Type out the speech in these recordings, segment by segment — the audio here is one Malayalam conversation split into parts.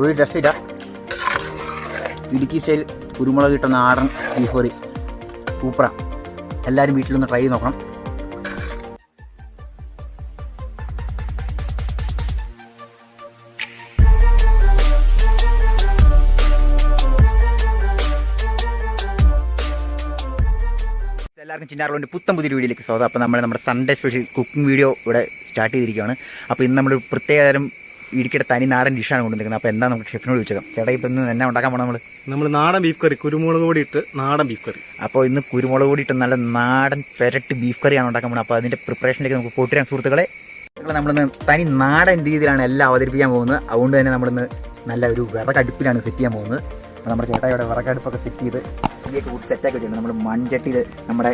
ഒരു രക്ഷയില്ല ഇടുക്കി സ്റ്റൈൽ കുരുമുളക് കിട്ടുന്ന നാടൻ ബീഫ് കറി സൂപ്പറാണ് എല്ലാവരും വീട്ടിലൊന്ന് ട്രൈ ചെയ്ത് നോക്കണം. എല്ലാവർക്കും ചിന്നാറുകൊണ്ട് പുത്തൻ പുതിയ വീഡിയോയിലേക്ക് സ്വാഗതം. അപ്പോൾ നമ്മൾ നമ്മുടെ സൺഡേ സ്പെഷ്യൽ കുക്കിംഗ് വീഡിയോ ഇവിടെ സ്റ്റാർട്ട് ചെയ്തിരിക്കുകയാണ് അപ്പോൾ ഇന്ന് നമ്മൾ പ്രത്യേകതരം ഇടുക്കിയുടെ തനി നാടൻ ഡിഷാണ് കൊണ്ടുവന്നിരിക്കുന്നത്. അപ്പോൾ എന്താ നമുക്ക് ഷെഫിനോട് ചോദിച്ചത്? ചേട്ടാ ഇപ്പം ഇന്ന് എന്നാ ഉണ്ടാക്കാൻ പോകണം നമ്മൾ നമ്മൾ നാടൻ ബീഫ് കറി കുരുമുളക് പൊടി ഇട്ട് നാടൻ ബീഫ് കറി അപ്പോൾ ഇന്ന് കുരുമുളക് കൂടിയിട്ട് നല്ല നാടൻ പെരട്ട് ബീഫ് കറിയാണ് ഉണ്ടാക്കാൻ പോകുന്നത് അപ്പോൾ അതിന്റെ പ്രിപ്പറേഷനിലേക്ക് നമുക്ക് പോട്ടിരാൻ സുഹൃത്തുക്കളെ നമ്മളിന്ന് തനി നാടൻ രീതിയിലാണ് എല്ലാം അവതരിപ്പിക്കാൻ പോകുന്നത്. അതുകൊണ്ട് തന്നെ നമ്മളിന്ന് നല്ല ഒരു വിറകടുപ്പിലാണ് സെറ്റ് ചെയ്യാൻ പോകുന്നത്. അപ്പോൾ നമ്മുടെ ചേട്ടായിയുടെ വിറകടുപ്പൊക്കെ സെറ്റ് ചെയ്ത് തീയൊക്കെ കൂട്ടി സെറ്റാക്കി വെച്ചിട്ടുണ്ട്. നമ്മൾ മൺചട്ടിയിൽ നമ്മുടെ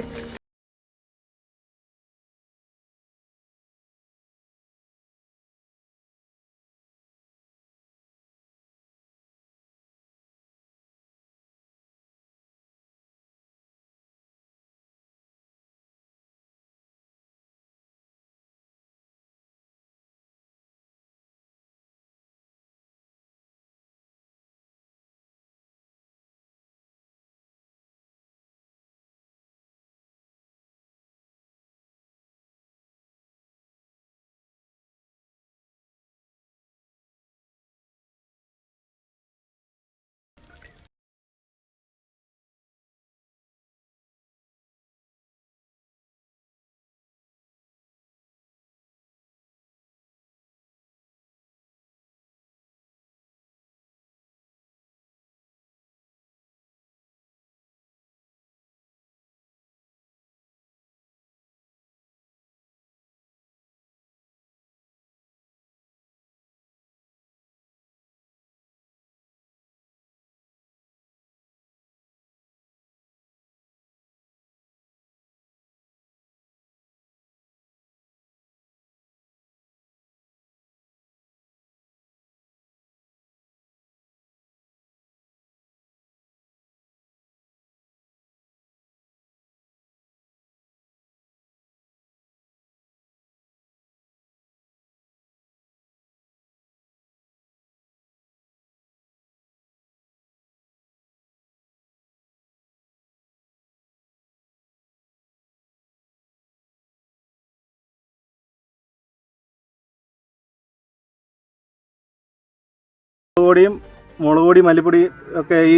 പൊടിയും മുളക് പൊടി മല്ലിപ്പൊടി ഒക്കെ ഈ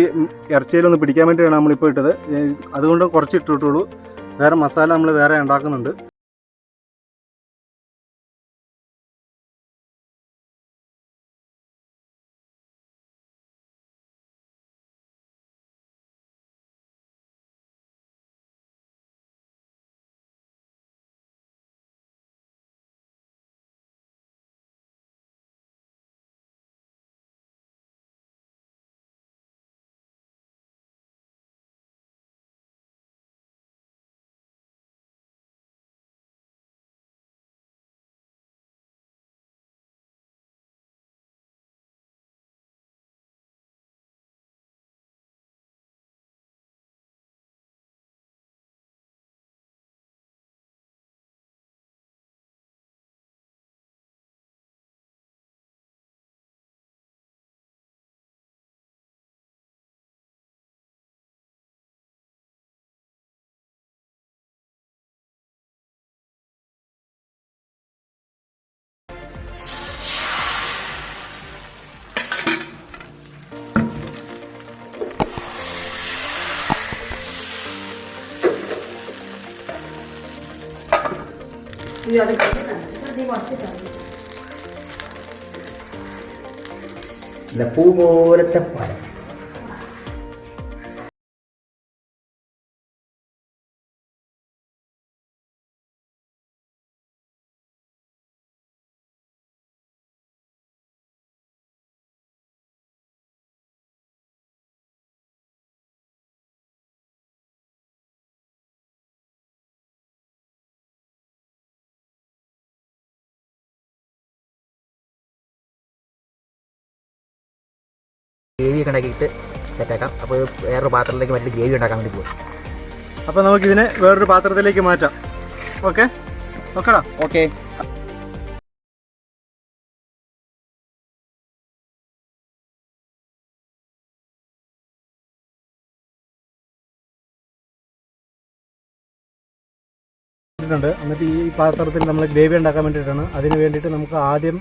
ഇറച്ചിയിലൊന്ന് പിടിക്കാൻ വേണ്ടിയാണ് നമ്മളിപ്പോൾ ഇട്ടത്. അതുകൊണ്ട് കുറച്ച് ഇട്ടിട്ടുള്ളൂ വേറെ മസാല നമ്മൾ വേറെ ഉണ്ടാക്കുന്നുണ്ട്. നല്ല പൂ പോലത്തെ പഴം. ഗ്രേവിയൊക്കെ ഉണ്ടാക്കിയിട്ട് സെറ്റാക്കാം. അപ്പോൾ വേറൊരു പാത്രത്തിലേക്ക് മറ്റൊരു ഗ്രേവി ഉണ്ടാക്കാൻ വേണ്ടി പോകും അപ്പോൾ നമുക്കിതിനെ വേറൊരു പാത്രത്തിലേക്ക് മാറ്റാം. ഓക്കെ? ഓക്കെടാ ഓക്കെ. എന്നിട്ട് ഈ പാത്രത്തിൽ നമ്മൾ ഗ്രേവി ഉണ്ടാക്കാൻ വേണ്ടിയിട്ടാണ്. അതിന് വേണ്ടിയിട്ട് നമുക്ക് ആദ്യം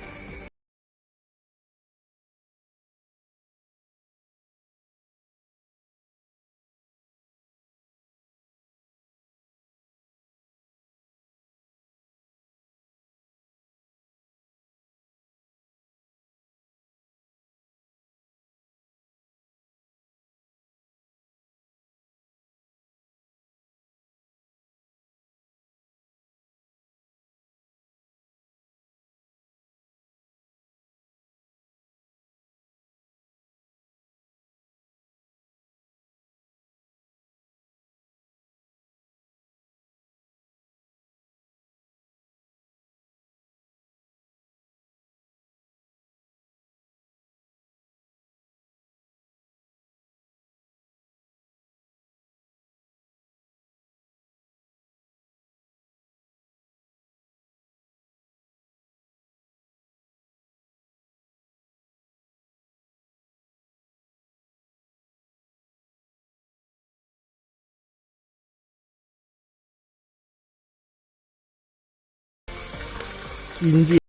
经济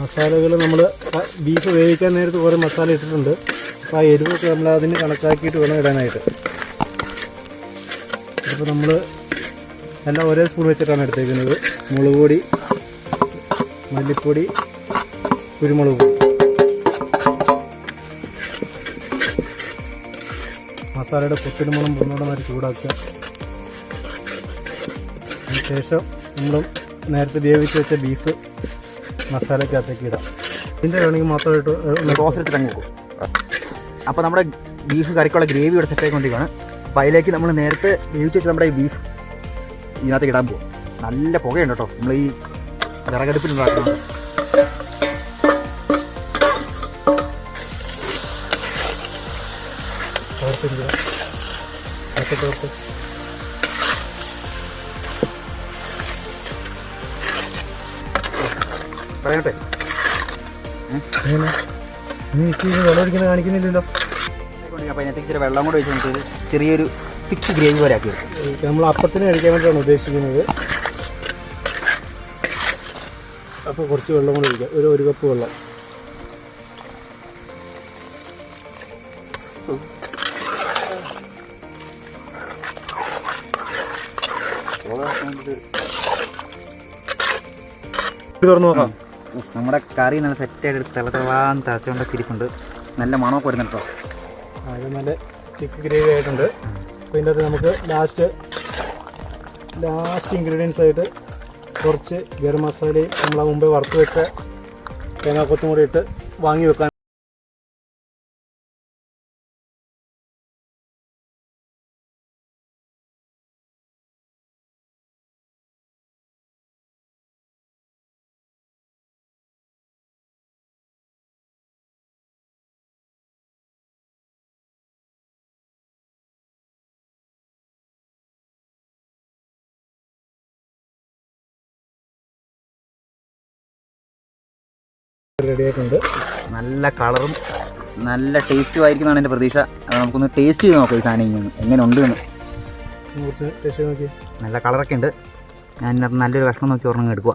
മസാലകൾ നമ്മൾ ബീഫ് വേവിക്കാൻ നേരത്ത് കുറേ മസാല ഇട്ടിട്ടുണ്ട്. അപ്പോൾ ആ എരിവൊക്കെ നമ്മൾ അതിന് കണക്കാക്കിയിട്ട് വേണം ഇടാനായിട്ട്. ഇപ്പോൾ നമ്മൾ എല്ലാം ഒരേ സ്പൂൺ വെച്ചിട്ടാണ് എടുത്തേക്കുന്നത്. മുളക് പൊടി മല്ലിപ്പൊടി കുരുമുളക് പൊടി. മസാലയുടെ പൊട്ടിന് മണം മാറി ചൂടാക്കുക. അതിനുശേഷം നമ്മൾ നേരത്തെ വേവിച്ച് വെച്ച ബീഫ് മസാലക്കകത്തേക്ക് ഇടാം. ഇതിന്റെ വേണമെങ്കിൽ മാത്രമായിട്ട് റോസ് എടുത്തിട്ട് അങ്ങ് വെക്കും. അപ്പോൾ നമ്മുടെ ബീഫ് കറിക്കുള്ള ഗ്രേവി ഇവിടെ സെറ്റ് ആയിക്കൊണ്ടിരിക്കുകയാണ്. അപ്പോൾ അതിലേക്ക് നമ്മൾ നേരത്തെ വേവിച്ച് വെച്ച് നമ്മുടെ ഈ ബീഫ് ഇതിനകത്ത് ഇടാൻ പോകും നല്ല പുകയുണ്ട് കേട്ടോ. നമ്മൾ ഈ വിറകടുപ്പിൽ ഉണ്ടാക്കുന്നത്. തോർത്തിരിക്കുക പറയട്ടെ. എങ്ങനെ നീ ഇച്ചിരി വെള്ളം കാണിക്കുന്നില്ലല്ലോ. അപ്പോൾ അതിനകത്ത് ഇച്ചിരി വെള്ളം കൂടെ വെച്ച് നമുക്ക് ചെറിയൊരു തിക്ക് ഗ്രേവി പോലെ ആക്കി നമ്മൾ അപ്പത്തിന് കഴിക്കാൻ വേണ്ടിയാണ് ഉദ്ദേശിക്കുന്നത്. അപ്പോൾ കുറച്ച് വെള്ളം കൂടെ ഒഴിക്കാം. ഒരു ഒരു കപ്പ് വെള്ളം. തുറന്നു നോക്കാം. നമ്മുടെ കറി നല്ല സെറ്റായിട്ട് തിളതളാൻ തിളച്ചുകൊണ്ടൊക്കെ ഇരിപ്പുണ്ട്. നല്ല മണമൊക്കെ വരുന്നുണ്ട് കേട്ടോ അത് നല്ല തിക്ക് ഗ്രേവി ആയിട്ടുണ്ട്. അപ്പോൾ ഇതിന്റെ അകത്ത് നമുക്ക് ലാസ്റ്റ് ലാസ്റ്റ് ഇൻഗ്രീഡിയൻസ് ആയിട്ട് കുറച്ച് ഗരം മസാലയും നമ്മൾ മുമ്പേ വറുത്ത് വെച്ച തേങ്ങാക്കൊത്തും കൂടി ഇട്ട് വാങ്ങി വെക്കാൻ റെഡി ആയിട്ടുണ്ട് നല്ല കളറും നല്ല ടേസ്റ്റും ആയിരിക്കും എന്നാണ് എന്റെ പ്രതീക്ഷ. അത് നമുക്കൊന്ന് ടേസ്റ്റ് ചെയ്ത് നോക്കാം ഈ സാധനം ഇങ്ങനെ എങ്ങനെ ഉണ്ട് എന്ന് കുറച്ച് ടേസ്റ്റ് നോക്കി നല്ല കളറൊക്കെ ഉണ്ട്. ഞാൻ നല്ലൊരു കഷ്ണം നോക്കി ഒരെണ്ണം എടുക്കുക